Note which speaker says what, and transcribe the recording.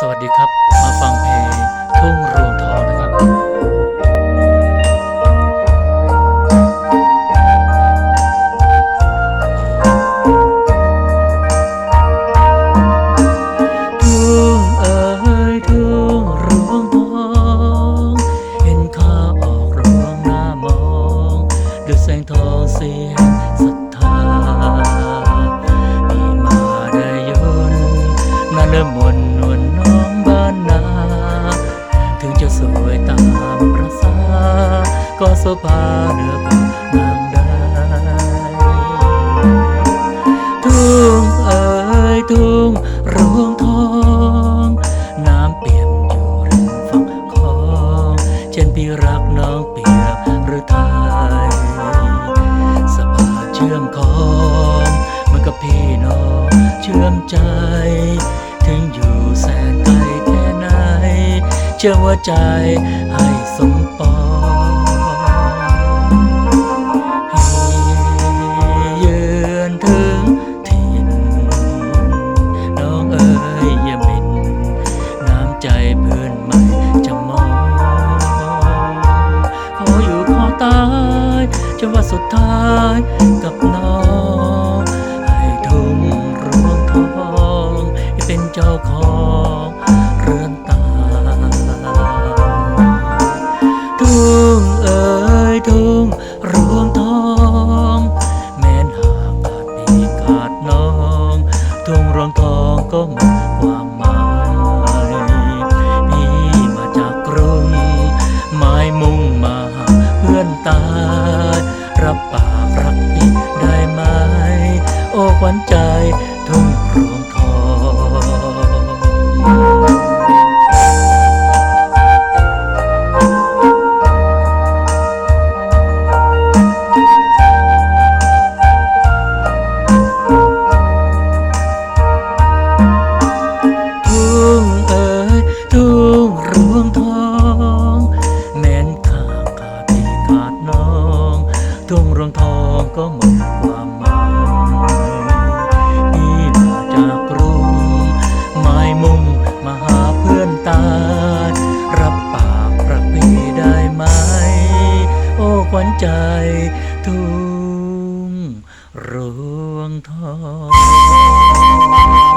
Speaker 1: สวัสดีครับ มาฟังเพลงทุ่งรวงทองนะครับทุ่งเอ๋ยทุ่ ก็โสภาเหนือกว่านางได้ทุ่งเอ๋ยทุ่งรวงทอง น้ำเปียมอยู่ริมฝั่งคลองเช่นพี่รักน้องเปียกหรือไทยสะพานเชื่อมคองมันกับพี่น้องเชื่อมใจถึงอยู่แสนไกลแค่ไหน เชื่อว่าใจให้ นว่าสุดท้ายกับน้อง ให้ทุ่งรวงทองให้เป็นเจ้าของ ขวัญใจทุ่งรวงทองทุ่งเอ๋ยทวงรวงทองแม้นข้าขาดที่ขาดน้องทุ่งรวงทองก็หมดความ ใจทุ่งรวงทอง